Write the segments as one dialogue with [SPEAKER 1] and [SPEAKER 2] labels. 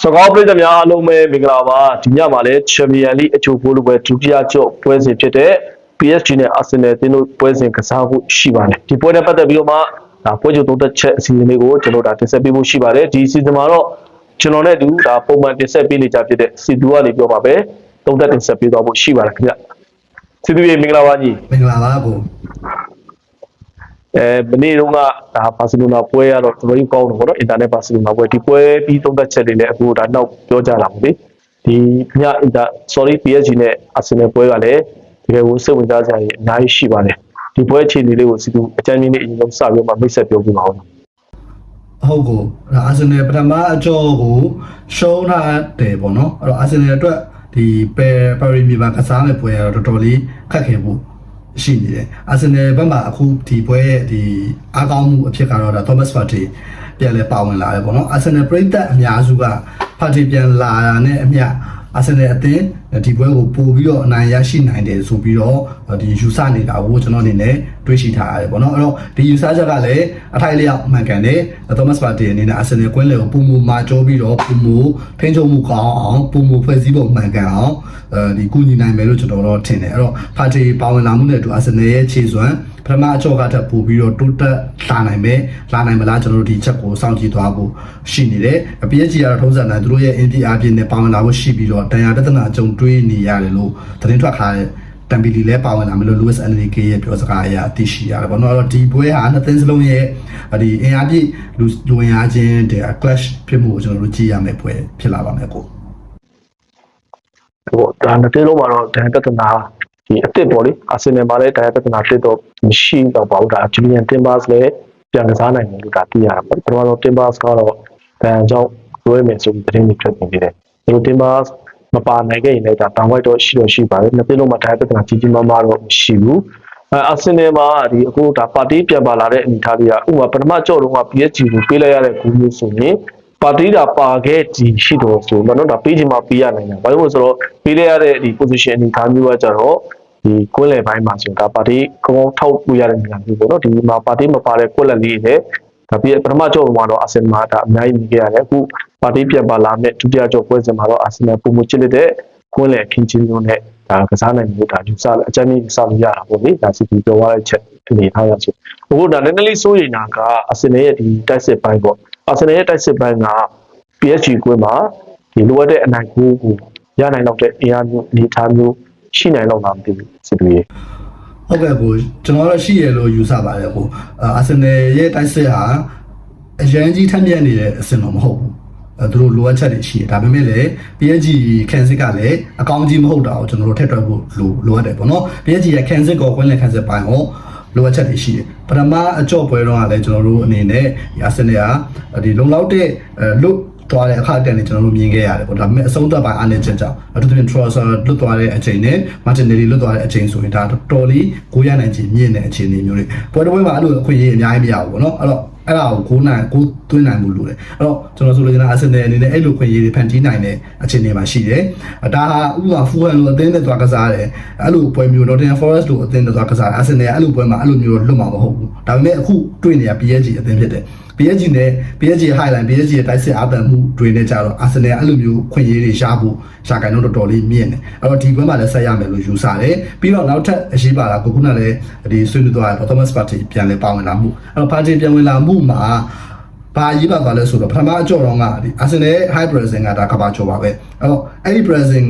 [SPEAKER 1] စကောပရိသတ်များအားလုံးပဲမင်္ဂလာပါဒီညမှာလည်း Champion League အချို့ဘိုးလိုပဲဒုတိယကျော့ပွဲစဉ်ဖြစ်တဲ့ PSG နဲ့ Arsenal တင်းတို့ပွဲစဉ်ကစားဖို့ရှိပါတယ်ဒီပွဲနဲ့ပတ်သက်ပြီးတော့မှဒါပွဲချုပ်သုံးသက်ချက်အစီအစဉ်လေးကိုကျွန်တော်ဒါတင်ဆက်ပေးဖို့ရှိပါတယ်ဒီအစီအစဉ်မှာတော့ကျွန်တော်နဲ့အတူဒါပုံမှန်တင်ဆက်ပေးနေကြဖြစ်တဲ့စီတူကနေပြောပါပဲသုံးသက်တင်ဆက်ပေးသွားဖို့ရှိပါတယ်ခင်ဗျစီတူရေမင်္ဂလာပါကြီး
[SPEAKER 2] မင်္ဂလာပါကို
[SPEAKER 1] အဲမနေ့တုန်းကဒါဘာစီလိုနာပွဲရတော့တော်တော်ကြီးကောင်းတယ်ပေါ့နော်အင်တာနက်ဘာစီလိုနာပွဲဒီပွဲပြီးသုံးသက်ချက်တွေလည်းအခုဒါနောက်ပြောကြလာပါလေဒီညအင်တာ sorry PSG နဲ့ Arsenal ပွဲကလည်းတကယ်ကိုစိတ်ဝင်စားစရာကြီးအများကြီးရှိပါတယ်ဒီပွဲအခြေအနေလေးကိုစီတူအကြမ်းကြီးလေးအရင်ဆုံးစပြီးမှမိတ်ဆက်ပြောပြပါဦး
[SPEAKER 2] ဟုတ်ကိုအာဆင်နယ်ပထမအကြောကိုရှုံးထားတယ်ပေါ့နော်အဲ့တော့အာဆင်နယ်အတွက်ဒီပယ်ပါရီမီဘာကစားမဲ့ပွဲကတော့တော်တော်လေးခက်ခဲဖို့ ရှိနေတယ်အာဆင်နယ်ဘက်မှာအခုဒီပွဲရဲ့ဒီအားကောင်းမှုအဖြစ်ကတော့ဒါ Thomas Partey ပြန်လဲပါဝင်လာတယ်ပေါ့နော်အာဆင်နယ်ပရိသတ်အများစုက Partey ပြန်လာတာနဲ့အမျှ အာဆင်နယ်အသင်းဒီပွဲကိုပို့ပြီးတော့အနိုင်ရရှိနိုင်တယ်ဆိုပြီးတော့ဒီယူဆနေတာကိုကျွန်တော်အနေနဲ့တွေးရှိထားရတယ်ပေါ့နော်အဲ့တော့ဒီယူဆချက်ကလည်းအထိုက်လျောက်မှန်ကန်တယ်သောမတ်ပါတီအနေနဲ့အာဆင်နယ်ကွင်းလယ်ကိုပုံမူမာကြောပြီးတော့ပုံမူထိန်းချုပ်မှုကောင်းအောင်ပုံမူဖွဲ့စည်းပုံမှန်ကန်အောင်အဲဒီကုညီနိုင်မယ်လို့ကျွန်တော်တော့ထင်တယ်အဲ့တော့ပါတီပါဝင်လာမှုနဲ့အတူအာဆင်နယ်ရဲ့ခြေစွမ်း ပထမအကြောကထပ်ပို့ပြီးတော့တိုးတက်လာနိုင်မယ်လာနိုင်မလားကျွန်တော်တို့ဒီချက်ကိုစောင့်ကြည့်သွားဖို့ရှိနေတယ်အပြည့်ကြီးကတော့ထုံးစံတိုင်းသူတို့ရဲ့ NPR ပြင်းနဲ့ပါဝင်လာဖို့ရှိပြီးတော့တန်ရာတသနာအကြုံတွေးနေရတယ်လို့သတင်းထွက်ခါတဲ့တမ်ပီလီလည်းပါဝင်လာမယ်လို့ Louis Enrique ရဲ့ပြောစကားအရသိရှိရတယ်ပေါ့နော်အဲ့တော့ဒီပွဲဟာနှစ်သင်းစလုံးရဲ့ဒီအင်အားပြည့်လူလူဝင်အားချင်းတဲ့ clash ဖြစ်မှုကိုကျွန်တော်တို့ကြည့်ရမယ်ပွဲဖြစ်လာပါမယ်ကို
[SPEAKER 1] ဟိုဒါနှစ်တင်းလုံးမှာတော့ဒန်ပြဿနာ ဒီအစ်စ်ပေါ့လေအာဆင်နယ်မှာလည်းဒန်ပြဿနာဖြစ်တော့မရှိတော့ပါဘူးဒါဂျူလီယန်တင်ဘာစ်လည်းပြန်ကစားနိုင်တယ်လို့ဒါသိရတာပေါ့ပထမဆုံးတင်ဘာစ်ကတော့ဒန်ကြောင့်လွဲမယ်ဆိုပြီးသတင်းတွေထွက်နေတယ်ဒီလိုတင်ဘာစ်မပါနိုင်ခဲ့ရင်လည်းဒါတောင်ဝိုက်တော့ရှိတော့ရှိပါတယ်နှစ်တင်းလုံးမှာဒန်ပြဿနာကြီးကြီးမားမားတော့မရှိဘူးအဲအာဆင်နယ်မှာဒီအခုဒါပါတီပြန်ပါလာတဲ့အနေအထားတွေကဥပမာပထမကြော့တုန်းက PSG ကိုပေးလိုက်ရတဲ့ဂူမျိုးဆိုရင်ပါတီတာပါခဲ့ဒီရှိတော့ဆိုတော့နော်ဒါပေးချင်မှပေးရနိုင်တယ်ဘာလို့လဲဆိုတော့ပေးလိုက်ရတဲ့ဒီ position အနေထားမျိုးကကြတော့ ဒီကွင်းလယ်ပိုင်းမှာဆိုဒါပါတီကောင်းထောက်ပြရတဲ့နေရာမျိုးပေါ့နော်ဒီမှာပါတီမပါတဲ့ကွက်လက်လေးတွေဒါပြီးပထမကြော့မှာတော့အာဆင်မာဒါအများကြီးနေခဲ့ရတယ်အခုပါတီပြန်ပါလာမဲ့ဒုတိယကြော့ပွဲစဉ်မှာတော့အာဆင်နယ်ပုံမချစ်တဲ့ကွင်းလယ်ခင်းချင်းမျိုးနဲ့ဒါကစားနိုင်မှုဒါယူဆအကြမ်းကြီးစောင့်ရတာပေါ့လေဒါစီပီပြောရတဲ့ချက်အနေထားရဆိုအခုဒါနည်းနည်းလေးစိုးရိမ်တာကအာဆင်နယ်ရဲ့ဒီတိုက်စစ်ပိုင်းပေါ့အာဆင်နယ်ရဲ့တိုက်စစ်ပိုင်းက PSG ကွင်းမှာဒီလိုအပ်တဲ့အနိုင်ကိုကိုရနိုင်တော့တဲ့အင်အားမျိုးအနေထားမျိုး ရှိနိုင်တော့မှာမသိဘူးစစ်တွေ
[SPEAKER 2] ဟုတ်ကဲ့ကိုကျွန်တော်တို့ရှိရလို့ယူဆပါတယ်ကိုအာဆင်နယ်ရဲ့တိုက်စစ်ဟာအရန်ကြီးထက်မြက်နေတဲ့အဆင်တော့မဟုတ်ဘူးအဲသူတို့လိုအပ်ချက်တွေရှိတယ်ဒါပေမဲ့လည်း PSG ခန်စစ်ကလည်းအကောင်းကြီးမဟုတ်တာကိုကျွန်တော်တို့ထည့်တွက်ဖို့လိုလိုအပ်တယ်ပေါ့နော် PSG ရဲ့ခန်စစ်ကိုကွင်းလည်ခန်စစ်ပိုင်းကိုလိုအပ်ချက်တွေရှိတယ်ပထမအကြော့ပွဲတော့ကလည်းကျွန်တော်တို့အနေနဲ့အာဆင်နယ်ကဒီလုံလောက်တဲ့လွတ် သွားတဲ့အခါတန်နေကျွန်တော်တို့မြင်ခဲ့ရတယ်ပေါ့ဒါပေမဲ့အဆုံးသတ်ပိုင်းအားနည်းချက်ကြောင့်အထူးသဖြင့် Trossard လွတ်သွားတဲ့အချိန်နဲ့ Martinelli လွတ်သွားတဲ့အချိန်ဆိုရင်ဒါတော်တော်လေးကိုရနိုင်ခြင်းမြင့်တဲ့အခြေအနေမျိုးတွေပွဲတစ်ပွဲမှာအဲ့လိုအခွင့်အရေးအများကြီးမရဘူးပေါ့နော်အဲ့တော့အဲ့ဒါကိုကိုနိုင်ကိုသွင်းနိုင်မှုလို့လေအဲ့တော့ကျွန်တော်ဆိုလို့ကျွန်တော်အာဆင်နယ်အနေနဲ့အဲ့လိုခွင့်ရည်တွေဖန်တီးနိုင်တဲ့အခြေအနေမှာရှိတယ်ဒါဟာဥပမာဖူဟန်လိုအသင်းနဲ့သွားကစားတယ်အဲ့လိုပွဲမျိုး Nottingham Forest လိုအသင်းနဲ့သွားကစားတယ်အာဆင်နယ်အဲ့လိုပွဲမှာအဲ့လိုမျိုးလွတ်မှာမဟုတ်ဘူးဒါပေမဲ့အခုတွေ့နေရ PSG အသင်းဖြစ်တယ် PSG နဲ့ PSG highline PSG ရဲ့တိုက်စစ်အားတန်မှုတွေနဲ့ကြတော့ Arsenal အဲ့လိုမျိုးခွင့်ရတွေရဖို့ရှာကန်တော့တော်တော်လေးမြင့်တယ်အဲ့တော့ဒီဘက်မှာလည်းဆက်ရမယ်လို့ယူဆတယ်ပြီးတော့နောက်ထပ်အရေးပါတာကိုခုနလည်းဒီဆွေးနွေးသွားတယ် Thomas Partey ပြန်လဲပါဝင်လာမှုအဲ့တော့ Partey ပြန်ဝင်လာမှုမှာဘာရေးပါသွားလဲဆိုတော့ပထမအကြောတော့ကဒီ Arsenal high pressing ကဒါကဘာကြောပါပဲအဲ့တော့အဲ့ဒီ pressing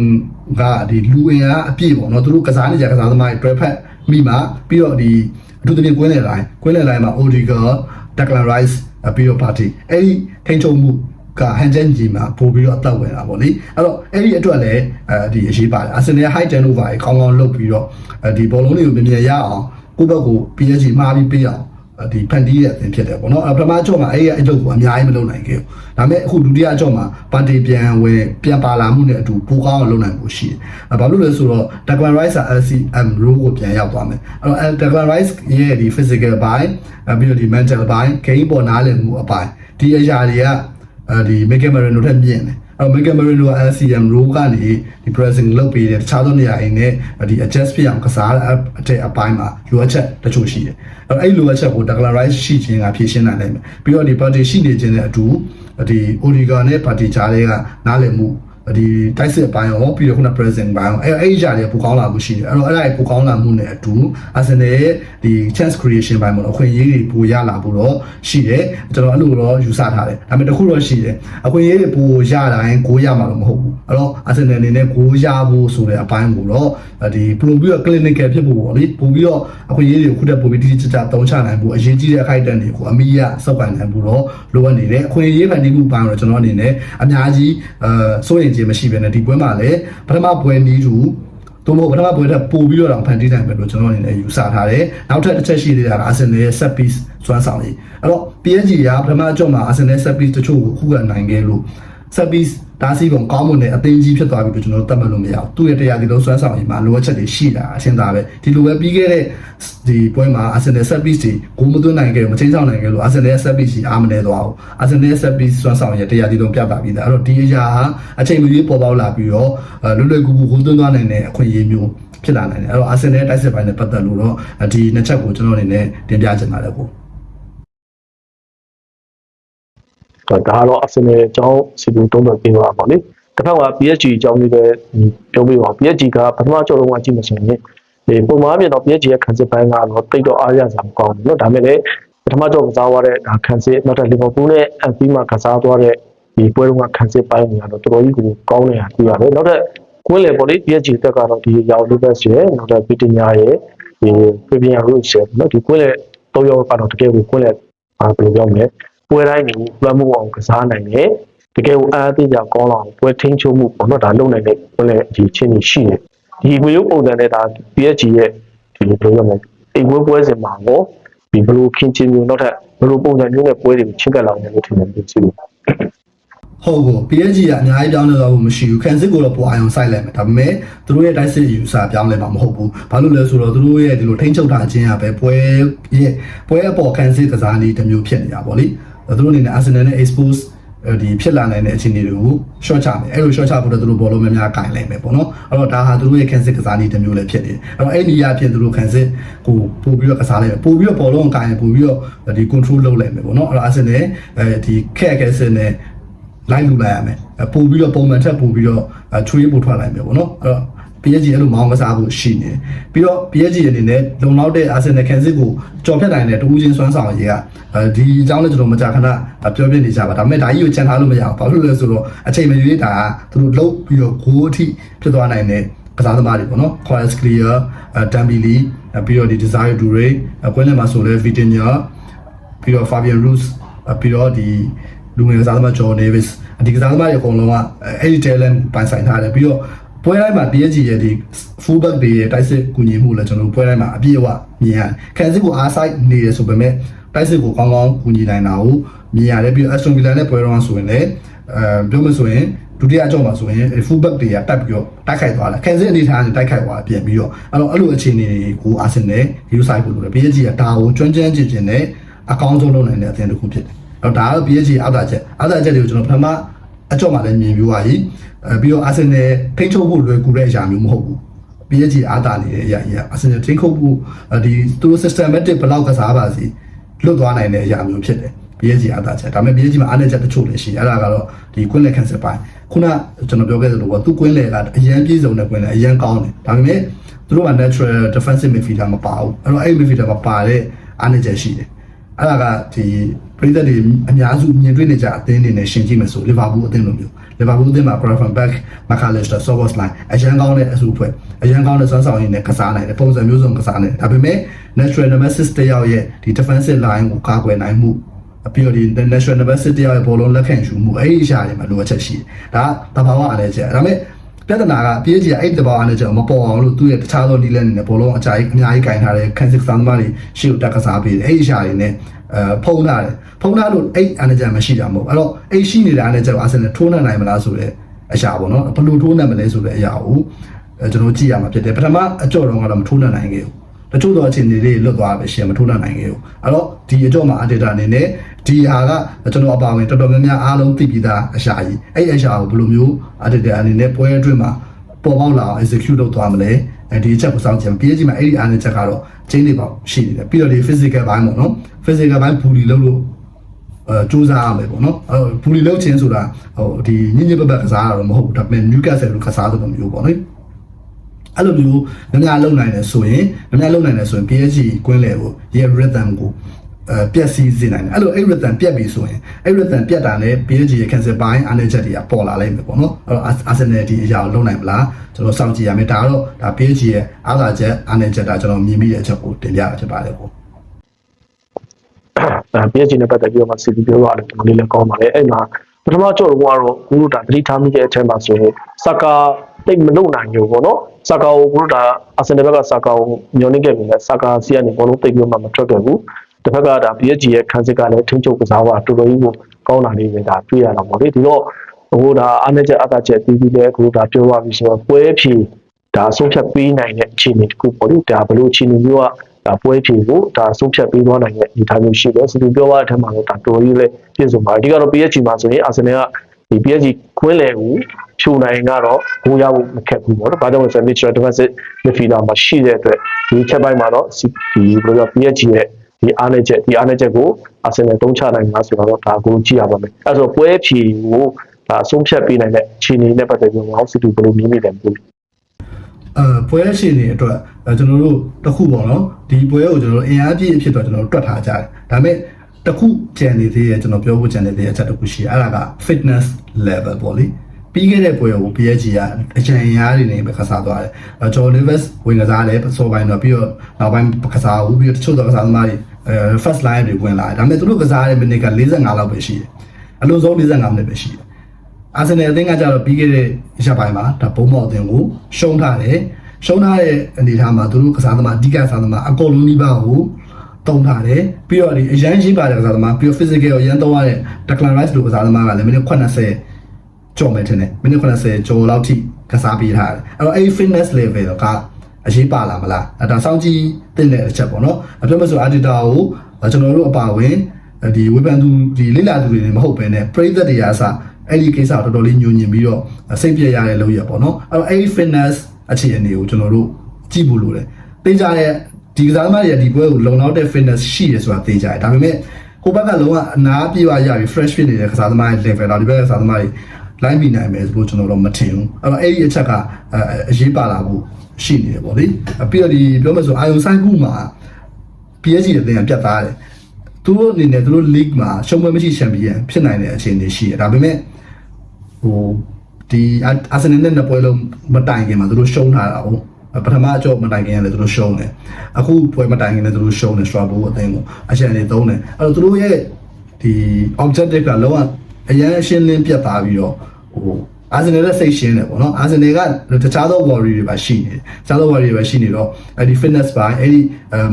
[SPEAKER 2] ကဒီလူအင်အားအပြည့်ပေါ့နော်သူတို့ကစားနေကြကစားသမားတွေတွဲဖက်မိမှာပြီးတော့ဒီအထူးသဖြင့်ကွင်းလယ်လိုင်းကွင်းလယ်လိုင်းမှာ Odiger Declan Rice ပြီးတော့ party အဲ့ဒီထိန်းချုပ်မှုကဟန်ချန်ဂျီမှာပို့ပြီးတော့အသက်ဝင်တာပေါ့လေအဲ့တော့အဲ့ဒီအတွက်လည်းအဲဒီအရေးပါတယ်အာဆင်နယ် high turnover ကြီးကောင်းကောင်းလုပ်ပြီးတော့ဒီဘောလုံးတွေကိုမြင်မြင်ရအောင်ကိုယ့်ဘက်ကို PSG မှားပြီးပေးအောင် ဒီဖန်တီးတဲ့အသင်ဖြစ်တယ်ပေါ့နော်အပထမအကျော့မှာအဲ့ဒီအလုပ်ကိုအများကြီးမလုပ်နိုင်ခဲ့ဘူးဒါပေမဲ့အခုဒုတိယအကျော့မှာပါတီပြန်ဝင်ပြန်ပါလာမှုနဲ့အတူပိုကောင်းအောင်လုပ်နိုင်ဖို့ရှိတယ်ဘာလို့လဲဆိုတော့ Declan Rice က LCM role ကိုပြန်ရောက်သွားမယ်အဲ့တော့ Declan Rice ရဲ့ဒီ physical ဘိုင်းပြီးတော့ဒီ mental ဘိုင်း game ပေါ်နားလည်မှုအပိုင်းဒီအရာတွေကအဲဒီ Miguel Marino ထက်မြင့်တယ်အဲ့တော့ Miguel Marino က LCM role ကနေဒီ pressing လုပ်ပေးတယ်တခြားသောနေရာတွေနဲ့ဒီ adjust ဖြစ်အောင်ကစားတဲ့အထက်အပိုင်းမှာလိုအပ်ချက်တချို့ရှိတယ်အဲ့တော့အဲ့လိုအပ်ချက်ကို Declan Rice ရှိခြင်းကဖြည့်ရှင်းနိုင်နိုင်မယ်ပြီးတော့ဒီ party ရှိနေခြင်းနဲ့အတူဒီ Odiga နဲ့ party ကြားတွေကနားလည်မှု ဒီတိုက်စစ်အပိုင်းရောပြီးတော့ခုန present ဘိုင်းရောအဲ့အဲ့ဒီຢာတွေပူကောင်းလာမှုရှိတယ်အဲ့တော့အဲ့ဒါပူကောင်းလာမှုနဲ့အတူ Arsenal ရဲ့ဒီ chance creation ဘိုင်းမှာတော့အခွင့်အရေးတွေပိုရလာဖို့တော့ရှိတယ်ကျွန်တော်အဲ့လိုတော့ယူဆထားတယ်ဒါပေမဲ့တစ်ခုတော့ရှိတယ်အခွင့်အရေးတွေပိုရတိုင်းကိုရမှာတော့မဟုတ်ဘူးအဲ့တော့ Arsenal အနေနဲ့ကိုရဖို့ဆိုတဲ့အပိုင်းကိုတော့ဒီပို့ပြီးတော့ clinical ဖြစ်ဖို့ပေါ့လေပို့ပြီးတော့အခွင့်အရေးတွေခုတက်ပို့ပြီးတိတိကျကျသုံးချနိုင်ဖို့အရေးကြီးတဲ့အခိုက်အတန့်တွေကိုအမိရစောက်ကန်နိုင်ဖို့တော့လိုအပ်နေတယ်အခွင့်အရေးဖန်တီးမှုပိုင်းတော့ကျွန်တော်အနေနဲ့အများကြီးအဲစိုးရင်ခြင်းမရှိဘဲနဲ့ဒီပွဲမှာလည်းပထမပွဲနီးတူတို့မို့ပထမပွဲထက်ပိုပြီးတော့ဖန်တီးနိုင်မယ်လို့ကျွန်တော်အနေနဲ့ယူဆထားတယ်နောက်ထပ်တစ်ချက်ရှိသေးတာက Arsenal ရဲ့ set piece စွမ်းဆောင်ရည်အဲ့တော့ PSG ကပထမအကြော့မှာ Arsenal set piece တချို့ကိုခုခံနိုင်ခဲ့လို့ set piece ဒါစီပုံကောင်းမွန်တဲ့အသင်းကြီးဖြစ်သွားပြီလို့ကျွန်တော်တို့သတ်မှတ်လို့မရဘူးသူ့ရဲ့တရားဒီလုံးစွမ်းဆောင်ရည်မှာလိုအပ်ချက်တွေရှိတာအရှင်းသားပဲဒီလိုပဲပြီးခဲ့တဲ့ဒီပွဲမှာ Arsenal set piece တွေဂိုးမသွင်းနိုင်ခဲ့ဘူးမချင်းဆောင်နိုင်ခဲ့လို့ Arsenal ရဲ့ set piece ကြီးအားမနေသွားဘူး Arsenal ရဲ့ set piece စွမ်းဆောင်ရည်တရားဒီလုံးပြတာပြီးသားအဲ့တော့ဒီအရာဟာအချိန်မရွေးပေါ်ပေါက်လာပြီးတော့လွတ်လွတ်ကူကူဂိုးသွင်းသွားနိုင်တဲ့အခွင့်အရေးမျိုးဖြစ်လာနိုင်တယ်အဲ့တော့ Arsenal ရဲ့တိုက်စစ်ပိုင်းနဲ့ပတ်သက်လို့တော့ဒီနှစ်ချက်ကိုကျွန်တော်အနေနဲ့တင်ပြချင်ပါတယ်ပေါ့
[SPEAKER 1] ဒါကတော့ Arsenal အကြောင်းစီတူတုံးတော့ပြောတာပေါ့လေတစ်ဖက်က PSG အကြောင်းလေးပဲပြောပြပါ PSG ကပထမကြောက်လုံးကကြည့်မစင်ရင်ဒီပုံမှန်ပြင်တော့ PSG ရဲ့ခံစစ်ပိုင်းကတော့တိတ်တော့အားရစရာမကောင်းဘူးเนาะဒါပေမဲ့လည်းပထမကြောက်ကစားသွားတဲ့ဒါခံစစ်နောက်ထပ် Liverpool နဲ့အပြီးမှကစားသွားတဲ့ဒီပွဲတုန်းကခံစစ်ပိုင်းတွေကတော့တော်တော်ကြီးကိုကောင်းနေတာတွေ့ရတယ်နောက်ထပ်ကွင်းလေပေါ့လေ PSG တက်ကတော့ဒီရောက်လို့ပဲဆိုရယ်နောက်ထပ် Vitinha ရဲ့ဒီ Fabian Ruiz ရဲ့เนาะဒီကွင်းလေတော့ရောက်ကတော့တကယ်ကိုကွင်းလေအာဘယ်လိုပြောမလဲ ပွဲတိုင်းကိုလွှမ်းမိုးအောင်ကစားနိုင်တယ်တကယ်ကိုအားအသည့်ကြောင့်ကောင်းလာအောင်ပွဲထင်းချိုးမှုပေါ့နော်ဒါလုပ်နိုင်တဲ့ကွင်းလေဒီချင်းကြီးရှိတယ်ဒီဝေရုပ်ပုံစံနဲ့ဒါ PSG ရဲ့ဒီလိုပြောရမယ်အိမ်ပွဲပွဲစဉ်မှာကိုဒီဘလိုခင်းချင်းမျိုးနောက်ထပ်ဘလိုပုံစံမျိုးနဲ့ပွဲတွေကိုချစ်ကပ်လာအောင်လို့ထင်တယ်ဒီစီလို့
[SPEAKER 2] ဟုတ်ကို PSG ကအများကြီးပြောင်းလဲသွားဖို့မရှိဘူးခံစစ်ကိုတော့ပေါ်အောင်စိုက်လိုက်မယ်ဒါပေမဲ့သူတို့ရဲ့တိုက်စစ်ယူဆပြောင်းလဲမှာမဟုတ်ဘူးဘာလို့လဲဆိုတော့သူတို့ရဲ့ဒီလိုထိန်းချုပ်ထားခြင်းကပဲပွဲရဲ့ပွဲအပေါ်ခံစစ်ကစားနည်းတစ်မျိုးဖြစ်နေတာပေါ့လေ သူတို့အနေနဲ့ Arsenal နဲ့ expose ဒီဖြစ်လာနိုင်တဲ့အခြေအနေတွေကို short ချမယ်အဲ့လို short ချဖို့တော့သူတို့ဘောလုံးများများကင်လိုက်မယ်ပေါ့နော်အဲ့တော့ဒါဟာသူတို့ရဲ့ခံစစ်ကစားနည်းတစ်မျိုးလည်းဖြစ်နေတယ်အဲ့တော့အဲ့ဒီရဖြစ်သူတို့ခံစစ်ကိုပို့ပြီးတော့ကစားလိုက်မယ်ပို့ပြီးတော့ဘောလုံးကင်ပို့ပြီးတော့ဒီ control လုပ်လိုက်မယ်ပေါ့နော်အဲ့တော့ Arsenal အဲဒီခက်ခဲစစ်နဲ့လိုက်လူလိုက်ရမယ်အပို့ပြီးတော့ပုံမှန်ထက်ပို့ပြီးတော့ချွေးပို့ထွက်လိုက်မယ်ပေါ့နော်အဲ့တော့ PSG အဲ့လိုမောင်းကစားဖို့ရှိနေပြီးတော့ PSG အနေနဲ့လုံလောက်တဲ့ Arsenal ခံစစ်ကိုကြော်ဖြတ်နိုင်တဲ့တူးချင်းစွမ်းဆောင်ရည်ကဒီအကြောင်းလည်းကျွန်တော်မကြာခဏပြောပြနေကြပါဒါပေမဲ့ဒါကြီးကိုချန်ထားလို့မရဘူးဘာလို့လဲဆိုတော့အချိန်မရွေးဒါသူတို့လုတ်ပြီးတော့ဂိုးအထိဖြစ်သွားနိုင်တဲ့ကစားသမားတွေပေါ့နော် Qualis Clear Dembele ပြီးတော့ဒီ Desire Dure ကွင်းလယ်မှာဆိုလဲ Vitinha ပြီးတော့ Fabian Ruiz ပြီးတော့ဒီလူငယ်ကစားသမား John Davis ဒီကစားသမားတွေအကုန်လုံးကအဲ့ဒီ talent ပိုင်ဆိုင်ထားတယ်ပြီးတော့ ပွဲတိုင်းမှာ PSG ရဲ့ဒီ full back တွေရဲ့တိုက်စစ်ကူညီမှုလည်းကျွန်တော်တို့ပွဲတိုင်းမှာအပြည့်အဝမြင်ရတယ်။ခံစစ်ကိုအားဆိုင်နေရဆိုပေမဲ့တိုက်စစ်ကိုကောင်းကောင်းကူညီနိုင်တာကိုမြင်ရတယ်ပြီးတော့ Aston Villa နဲ့ပွဲတော့ဆိုရင်လည်းအဲပြောမဆိုရင်ဒုတိယအကြောင်းမှာဆိုရင် full back တွေကတက်ပြီးတော့တိုက်ခိုက်သွားတယ်။ခံစစ်အနေထားနဲ့တိုက်ခိုက်သွားပြန်ပြီးတော့အဲ့တော့အဲ့လိုအခြေအနေတွေကို Arsenal ဒီလိုဆိုင်ဖို့လိုတယ် PSG ကဒါကိုကျွမ်းကျမ်းကျင်ကျင်နဲ့အကောင်းဆုံးလုပ်နိုင်တဲ့အသင်းတစ်ခုဖြစ်တယ်။အဲ့တော့ဒါကတော့ PSG အောက်တာချက်အောက်တာချက်တွေကိုကျွန်တော်ပထမ အကြော့မှာလည်းမြင်ပြီးသွားပြီအဲပြီးတော့ Arsenal ထိန်းချုပ်ဖို့လွယ်ကူတဲ့အရာမျိုးမဟုတ်ဘူး PSG အားတာနေတဲ့အရာကြီးက Arsenal ထိန်းချုပ်ဖို့ဒီသူတို့ systematic ဘလောက်ကစားပါစီလွတ်သွားနိုင်တဲ့အရာမျိုးဖြစ်တယ် PSG အားတာချက်ဒါပေမဲ့ PSG မှာအားနည်းချက်တချို့လည်းရှိတယ်အဲ့ဒါကတော့ဒီကွင်းလယ်ကန်ဆယ်ပိုင်းခုနကျွန်တော်ပြောခဲ့သလိုပေါ့သူကွင်းလယ်ကအရန်ပြေဆုံးတဲ့ကွင်းလယ်အရန်ကောင်းတယ်ဒါပေမဲ့သူတို့က natural defensive midfielder မပါဘူးအဲ့တော့အဲ့ midfielder မပါတဲ့အားနည်းချက်ရှိတယ်အဲ့ဒါကဒီ ပြည်သက်တွေအများစုမြင်တွေ့နေကြအသင်းတွေနဲ့ရှင်ကြည့်မယ်ဆိုလီဗာပူးအသင်းလိုမျိုးလီဗာပူးအသင်းမှာ Gravenberch, McAllister, Szoboszlai အရန်ကောင်းတဲ့အစုအဖွဲ့အရန်ကောင်းတဲ့စွမ်းဆောင်ရည်နဲ့ကစားနိုင်တယ်ပုံစံမျိုးစုံကစားနိုင်တယ်ဒါပေမဲ့ natural nemesis တယောက်ရဲ့ဒီ defensive line ကိုကာကွယ်နိုင်မှုအပြီးတော့ဒီ national university တယောက်ရဲ့ဘောလုံးလက်ခံယူမှုအဲ့ဒီအရာတွေမှာလိုအပ်ချက်ရှိတယ်ဒါတဘာဝအားလည်းချက်ဒါပေမဲ့ ပြဿနာက PSG ကအဲ့ဒီတဘာဝအားလည်းချက်မပေါ်အောင်လို့သူ့ရဲ့တခြားသောနည်းလမ်းတွေနဲ့ဘောလုံးအကြိုက်အများကြီးကင်ထားတဲ့ Kansas သမားတွေရှေ့ကိုတက်ကစားပေးတယ်အဲ့ဒီအရာတွေနဲ့အဲဖုံးထားတယ်ဖုံးထားလို့အဲ့အန်ဂျန်မရှိတာမဟုတ်အဲ့တော့အဲ့ရှိနေတာနဲ့ချက်အာဆင်နယ်ထိုးနှံနိုင်မလားဆိုတဲ့အရာပေါ့နော်ဘယ်လိုထိုးနှံမလဲဆိုတဲ့အရာကိုအဲကျွန်တော်ကြည့်ရမှာဖြစ်တယ်ပထမအကြော့တော့ကတော့မထိုးနှံနိုင်ခဲ့ဘူးတချို့တော့အခြေအနေတွေလွတ်သွားပဲရှင်မထိုးနှံနိုင်ခဲ့ဘူးအဲ့တော့ဒီအကြော့မှာအဒေတာအနေနဲ့ ဒီဟာကကျွန်တော်အပါဝင်တော်တော်များများအားလုံးသိပြီးသားအရာကြီးအဲ့အရာကိုဘယ်လိုမျိုးအဒေတာအနေနဲ့ပွဲအတွင်းမှာပေါ်ပေါက်လာအောင် execute လုပ်သွားမလဲအဲဒီအချက်ကိုစောင့်ကြည့်ပြီးကြည့်မှာအဲ့ဒီအားနည်းချက်ကတော့ချင်းတွေပေါ့ရှိနေတယ်ပြီးတော့ဒီ physical ဘိုင်းပေါ့နော် physical ဘိုင်းဘူလီလုပ်လို့အဲစူးစမ်းရမယ်ပေါ့နော်အဲဘူလီလုပ်ခြင်းဆိုတာဟိုဒီညညပပကစားရတော့မဟုတ်ဘူးဒါပေမဲ့ Newcastle လို့ကစားတယ်လို့မျိုးပေါ့နော်အဲ့လိုမျိုးညညလုံနိုင်တယ်ဆိုရင်ညညလုံနိုင်တယ်ဆိုရင် PSG ကွင်းလေကိုရဲ့ rhythm ကို အဲပြက်စီးစေနိုင်တယ်အဲ့လိုအဲ့ rhythm ပြက်ပြီဆိုရင်အဲ့ rhythm ပြက်တာနဲ့ PSG ရဲ့ cancel ပိုင်းအားနည်းချက်တွေကပေါ်လာလိမ့်မယ်ပေါ့နော်အဲ့တော့ Arsenal ဒီအရာကိုလုံနိုင်မလားကျွန်တော်စောင့်ကြည့်ရမယ်ဒါကတော့ဒါ PSG ရဲ့အားသာချက်အားနည်းချက်ဒါကျွန်တော်မြင်မိတဲ့အချက်ကိုတင်ပြရဖြစ်ပါတယ်ပေါ့
[SPEAKER 1] အဲ PSG နဲ့ပတ်သက်ပြီးတော့မှစီတီပြောရတယ်ကျွန်တော်လေးလည်းကောင်းပါလေအဲ့မှာပထမကြော့တော့ကတော့ကိုတို့ဒါသတိထားမိတဲ့အချက်မှာဆိုရင်စကာတိတ်မလုံနိုင်ဘူးပေါ့နော်စကာကိုကိုတို့ဒါအာဆင်နယ်ဘက်ကစကာကိုညှော်နေခဲ့ပြီလေစကာစီကနေဘောလုံးတိတ်ပြီးမှမထွက်ခဲ့ဘူး တစ်ဖက်ကဒါ PSG ရဲ့ခန်းစစ်ကလည်းထင်းချုပ်ကစားပါတော်တော်ကြီးကိုကောင်းတာလေးပဲဒါတွေ့ရတာပေါ့လေဒီတော့ဟိုဒါအားနည်းချက်အသာချက်ပြီးပြီးလဲကိုတို့ဒါပြောပါပြီဆိုတော့ပွဲဖြီဒါဆုံးဖြတ်ပေးနိုင်တဲ့အခြေအနေတစ်ခုပေါ့လေဒါဘလို့အခြေအနေမျိုးကဒါပွဲဖြီကိုဒါဆုံးဖြတ်ပေးသွားနိုင်တဲ့ဒီထားမျိုးရှိတယ်စီတူပြောပါတဲ့အထက်မှာတော့ဒါတော်ကြီးလည်းပြည့်စုံပါတယ်အဓိကတော့ PSG မှာဆိုရင်အာဆင်နယ်ကဒီ PSG ခွင်းလေကိုဖြိုနိုင်ကတော့ဂိုးရဖို့မခက်ဘူးပေါ့နော်။ဘာကြောင့်လဲဆိုတော့ Mitchell defensive midfielder မှာရှိတဲ့အတွက်ဒီချက်ပိုင်းမှာတော့ဒီဘယ်လိုပြော PSG ရဲ့ ဒီအားနည်းချက်ဒီအားနည်းချက်ကိုအာဆင်နယ်တုံးချနိုင်မှာဆိုတော့ဒါကိုကြည့်ရပါမယ်။အဲဆိုပွဲဖြီကိုဒါအဆုံးဖြတ်ပေးနိုင်တဲ့ခြေအနေနဲ့ပတ်သက်ပြီးတော့စီတူဘယ်လိုမြင်မိတယ်မသိဘူး
[SPEAKER 2] အဲပွဲရှင်တွေအတွက်အဲကျွန်တော်တို့တစ်ခုပေါ့နော်ဒီပွဲကိုကျွန်တော်တို့အင်အားပြည့်အဖြစ်တော့ကျွန်တော်တို့တွက်ထားကြတယ်ဒါပေမဲ့တစ်ခုကြံနေသေးရဲ့ကျွန်တော်ပြောဖို့ကြံနေသေးတဲ့အချက်တစ်ခုရှိအဲ့ဒါက fitness level ပေါ့လေပြီးခဲ့တဲ့ပွဲကို PSG ကအကြံအင်အားတွေနဲ့ပဲကစားသွားတယ်အဲဂျော်လီဗက်စ်ဝင်ကစားတယ်စောပိုင်းတော့ပြီးတော့နောက်ပိုင်းကစားဘူးပြီးတော့တချို့တော့ကစားသမားတွေအဲ first line တွေဝင်လာတယ်ဒါပေမဲ့သူတို့ကစားတဲ့မိနစ်က45လောက်ပဲရှိတယ်အလုံးစုံ45မိနစ်ပဲရှိတယ်အာဆင်နယ်အသင်းကကြတော့ပြီးခဲ့တဲ့ရက်ပိုင်းမှာဒါဘုံမော့အသင်းကိုရှုံးထားတယ်ရှုံးထားတဲ့အနေအထားမှာသူတို့ကစားသမားအဓိကကစားသမားအကုန်လုံးနှိပါကိုတုံးထားတယ်ပြီးတော့ဒီအရန်ရှိပါတဲ့ကစားသမားပြီးတော့ physical ကိုရန်တော့ရတဲ့ Declan Rice လိုကစားသမားကလည်းမိနစ်80ကျော်မယ်ထင်တယ်မိနစ်80ကျော်လောက်ထိကစားပေးထားတယ်အဲ့တော့အဲ့ fitness level က အရေးပါလာမလားအဲ့ဒါစောင့်ကြည့်တင်တဲ့အချက်ပေါ့နော်အပြောမဆို Adita ကိုကျွန်တော်တို့အပါဝင်ဒီဝေဖန်သူဒီလိလာသူတွေမဟုတ်ဘဲနဲ့ပရိသတ်တွေအားစအဲ့ဒီကိစ္စကိုတော်တော်လေးညှို့ညင်ပြီးတော့စိတ်ပြည့်ရတဲ့လုပ်ရပေါ့နော်အဲ့တော့အဲ့ဒီ fitness အခြေအနေကိုကျွန်တော်တို့ကြည့်ဖို့လိုတယ်သိကြတဲ့ဒီကစားသမားတွေကဒီပွဲကိုလုံလောက်တဲ့ fitness ရှိရဆိုတာသိကြတယ်ဒါပေမဲ့ကိုဘက်ကလုံးဝအနာပြေဝရပြီ fresh fit နေတဲ့ကစားသမားရဲ့ level တော့ဒီဘက်ကကစားသမားတွေ line ပြီးနိုင်မယ်ဆိုလို့ကျွန်တော်တို့မထင်ဘူးအဲ့တော့အဲ့ဒီအချက်ကအဲအရေးပါလာဖို့ ရှိနေတယ်ပေါ့လေပြီးတော့ဒီပြောမယ်ဆိုအာယုံဆိုင်ကူမှာ PSG ရဲ့အသင်းကပြတ်သားတယ်သူတို့အနေနဲ့သူတို့ league မှာရှုံးပွဲမရှိချန်ပီယံဖြစ်နိုင်တဲ့အခြေအနေရှိတယ်ဒါပေမဲ့ဟိုဒီအာဆင်နယ်နဲ့နှစ်ပွဲလုံးမတိုင်ခင်မှာသူတို့ရှုံးထားတာဟုတ်ပထမအကြော့မတိုင်ခင်ကလည်းသူတို့ရှုံးတယ်အခုပွဲမတိုင်ခင်လည်းသူတို့ရှုံးတယ် Strasbourg အသင်းကိုအချန်နေသုံးတယ်အဲ့တော့သူတို့ရဲ့ဒီ objective ကလုံးဝအရန်ရှင်းလင်းပြတ်သားပြီးတော့ဟို အာဆင်နယ်ရဲ့စိတ်ရှင်းတယ်ပေါ့နော်အာဆင်နယ်ကတခြားသော worry တွေပါရှိနေတယ်တခြားသော worry တွေပါရှိနေတော့အဲ့ဒီ fitness ပိုင်းအဲ့ဒီ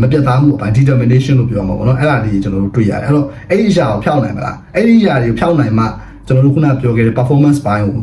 [SPEAKER 2] မပြတ်သားမှုအပိုင်း determination လို့ပြောမှာပေါ့နော်အဲ့ဒါလေးကျွန်တော်တို့တွေ့ရတယ်အဲ့တော့အဲ့ဒီအရာကိုဖျောက်နိုင်မလားအဲ့ဒီအရာတွေကိုဖျောက်နိုင်မှကျွန်တော်တို့ခုနပြောခဲ့တဲ့ performance ပိုင်းကို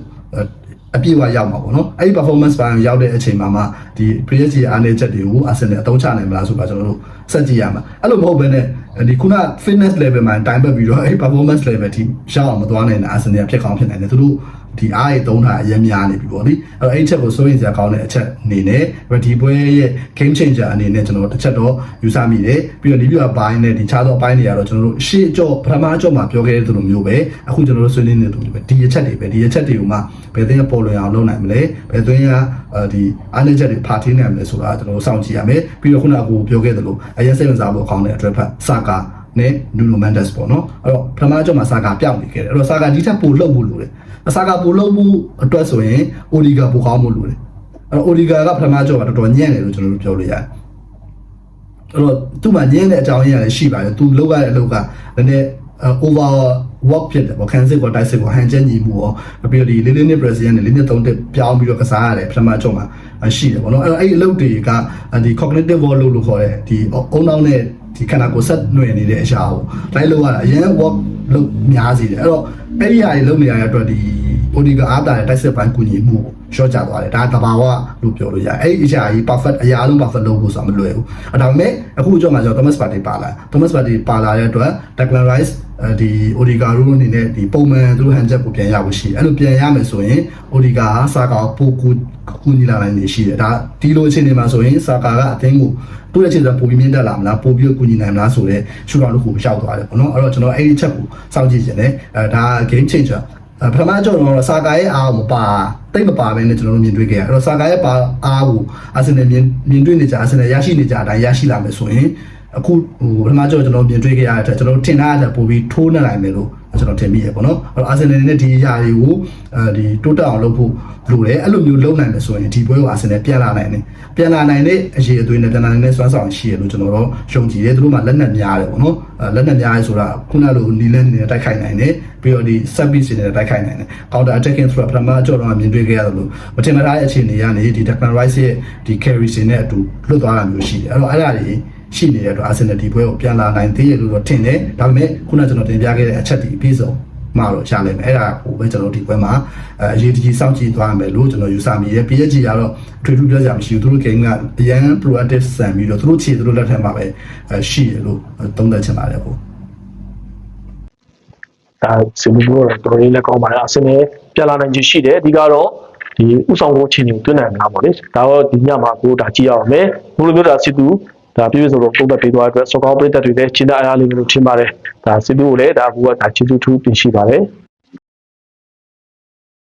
[SPEAKER 2] အပြည့်အဝရောက်မှာပေါ့နော်အဲ့ဒီ performance ပိုင်းကိုရောက်တဲ့အချိန်မှာမှဒီ PSG အားနည်းချက်တွေကို Arsenal အသုံးချနိုင်မလားဆိုတာကျွန်တော်တို့စက်ကြည့်ရမှာအဲ့လိုမဟုတ်ဘဲနဲ့ဒီခုန fitness level မှာတိုင်ပတ်ပြီးတော့အဲ့ performance level ထိရှောက်အောင်မသွားနိုင်တဲ့ Arsenal ဖြစ်ကောင်းဖြစ်နိုင်တယ်သူတို့ ဒီအားရသုံးတာအရင်များနေပြီပေါ့လေအဲ့တော့အဲ့ချက်ကိုစိုးရင်စရာကောင်းတဲ့အချက်အနေနဲ့ဒီပွဲရဲ့ game changer အနေနဲ့ကျွန်တော်တစ်ချက်တော့ယူဆမိတယ်ပြီးတော့ဒီပြအပိုင်းနဲ့ဒီခြားသောအပိုင်းတွေကတော့ကျွန်တော်တို့ရှေ့အကျော့ပထမအကျော့မှာပြောခဲ့တဲ့လိုမျိုးပဲအခုကျွန်တော်တို့ဆွေးနွေးနေတူပဲဒီအချက်တွေပဲဒီအချက်တွေကိုမှဘယ်သိမ်းပေါ်လွင်အောင်လုပ်နိုင်မလဲဘယ်သိမ်းကဒီအားနည်းချက်တွေဖာထင်းနိုင်မလဲဆိုတာကျွန်တော်တို့စောင့်ကြည့်ရမယ်ပြီးတော့ခုနကကိုပြောခဲ့သလိုအရင်စိတ်ဝင်စားဖို့အကောင်းတဲ့အတွက်ဖတ်စကာနဲ့နူနိုမန်ဒက်စ်ပေါ့နော်အဲ့တော့ပထမအကြောင်းမှာစာကာပြောင်းနေခဲ့တယ်အဲ့တော့စာကာဒီထက်ပိုလှုပ်ဖို့လိုတယ် စာကာပိုလှုပ်ဖို့အတွက်ဆိုရင်အိုဒီဂါပိုကောင်းဖို့လိုတယ်အဲ့တော့အိုဒီဂါကပထမအကြောင်းကတော်တော်ညံ့တယ်လို့ကျွန်တော်တို့ပြောလို့ရတယ်အဲ့တော့သူ့မှာညင်းတဲ့အကြောင်းရင်းလည်းရှိပါတယ်သူလောက်ရတဲ့အလုပ်ကလည်းနည်း over work ဖြစ်တယ်ပေါ့ခံစစ်ကိုတိုက်စစ်ကိုဟန်ချက်ညီမှုရောပြီးတော့ဒီလေးလေးနှစ် president နဲ့လေးနှစ်သုံးနှစ်ပြောင်းပြီးတော့ကစားရတယ်ပထမအကြောင်းမှာရှိတယ်ပေါ့နော်အဲ့တော့အဲ့ဒီအလုပ်တွေကဒီ cognitive work လို့ခေါ်တဲ့ဒီအုံနောက်နဲ့ဒီခန္ဓာကိုယ်ဆက်နွယ်နေတဲ့အရာကိုလိုက်လို့ရတာအရင် work လုပ်များစီတယ်အဲ့တော့အဲ့ဒီဟာတွေလုပ်နေရတဲ့အတွက်ဒီ OD ကအားတာတဲ့တိုက်စစ်ပိုင်းကူညီမှုရှော့ချသွားတယ်ဒါတဘာဝလို့ပြောလို့ရတယ်အဲ့ဒီအရာကြီး perfect အရာလုံး perfect လုပ်ဖို့ဆိုတာမလွယ်ဘူးအဲ့ဒါပေမဲ့အခုကြောင့်မှကျွန်တော် Thomas Partey ပါလာ Thomas Partey ပါလာတဲ့အတွက် Declan Rice အဲဒီ Odiga တို့အနေနဲ့ဒီပုံမှန်သူတို့ဟန်ချက်ကိုပြန်ရဖို့ရှိတယ်အဲ့လိုပြန်ရမယ်ဆိုရင် Odiga ကစာကာပိုကူကူညီလာနိုင်နေရှိတယ်ဒါဒီလိုအခြေအနေမှာဆိုရင်စာကာကအသင်းကိုသူ့ရဲ့အခြေအနေပိုပြီးမြင့်တက်လာမလားပိုပြီးကူညီနိုင်မလားဆိုတော့ရှုထောင့်တစ်ခုကိုရောက်သွားတယ်ပေါ့နော်အဲ့တော့ကျွန်တော်အဲ့ဒီချက်ကိုစောင့်ကြည့်ခြင်းနဲ့အဲဒါ game changer အဲပထမအကြောင်းတော့စာကာရဲ့အားကိုမပါတိတ်မပါဘဲနဲ့ကျွန်တော်တို့မြင်တွေ့ခဲ့ရအဲ့တော့စာကာရဲ့ပါအားကိုအာဆင်နယ်မြင်မြင်တွေ့နေကြအာဆင်နယ်ရရှိနေကြအတိုင်းရရှိလာမယ်ဆိုရင်အခုဟိုပထမကြောကျွန်တော်မြင်တွေ့ခဲ့ရတဲ့အတွက်ကျွန်တော်ထင်ထားတဲ့ပိုပြီးထိုးနေနိုင်မယ်လို့ ကျွန်တော်ထင်မိရပေါ့နော်အဲ့တော့အာဆင်နယ်နဲ့ဒီအရာတွေကိုအဲဒီတိုးတက်အောင်လုပ်ဖို့လိုတယ်အဲ့လိုမျိုးလုပ်နိုင်မယ်ဆိုရင်ဒီပွဲကိုအာဆင်နယ်ပြန်လာနိုင်တယ်ပြန်လာနိုင်တဲ့အရေးအသွေးနဲ့ပြန်လာနိုင်တဲ့စွမ်းဆောင်ရှိရလို့ကျွန်တော်တို့ရှုံကြည်တယ်သူတို့မှလက်နက်များတယ်ပေါ့နော်အဲလက်နက်များရဲဆိုတာခုနလိုနီလန်းနေနဲ့တိုက်ခိုက်နိုင်တယ်ပြီးတော့ဒီ service တွေနဲ့တိုက်ခိုက်နိုင်တယ် counter attacking threat ပထမအကြောတော့မြင်တွေ့ခဲ့ရသလိုမတင်မထားတဲ့အခြေအနေကနေဒီ Declan Rice ရဲ့ဒီ carry စင်နဲ့အတူလွတ်သွားတာမျိုးရှိတယ်အဲ့တော့အဲ့ဒါတွေ ရှိနေတဲ့အတွက် Arsenal ဒီပွဲကိုပြန်လာနိုင်သေးရလို့တော့ထင်တယ်ဒါပေမဲ့ခုနကျွန်တော်တင်ပြခဲ့တဲ့အချက်တွေအပြည့်စုံမှာတော့ရှားလိမ့်မယ်အဲ့ဒါကိုပဲကျွန်တော်ဒီပွဲမှာအဲအရေးတကြီးစောင့်ကြည့်သွားမယ်လို့ကျွန်တော်ယူဆမိတယ် PSG ကတော့ထွေထူးပြောကြမှာမရှိဘူးသူတို့ game ကအရန် proactive ဆန်ပြီးတော့သူတို့ခြေသူတို့လက်ထက်မှာပဲအဲရှိရလို့သုံးသပ်ချင်ပါတယ်ပေါ့
[SPEAKER 1] ဒါစင်ဘူးတော့တော်တော်လေးလက်ကောင်းပါတယ်အစင်းနဲ့ပြန်လာနိုင်ခြင်းရှိတယ်အဓိကတော့ဒီဥဆောင်ကိုချင်းကိုတွင်းနိုင်မှာပေါ့လေဒါတော့ဒီညမှာကိုဒါကြည့်ရအောင်မယ်ဘုလိုမျိုးဒါစစ်သူ ဒါပြည့်ပြည့်စုံစုံပုံသက်ပေးသွားတဲ့အတွက်စောကောင်းပရိသတ်တွေလည်းရှင်းတဲ့အရာလေးမျိုးထင်ပါတယ်ဒါစစ်သူကိုလည်းဒါဘူးကဒါချစ်သူထူးပြင်ရှိပါတယ်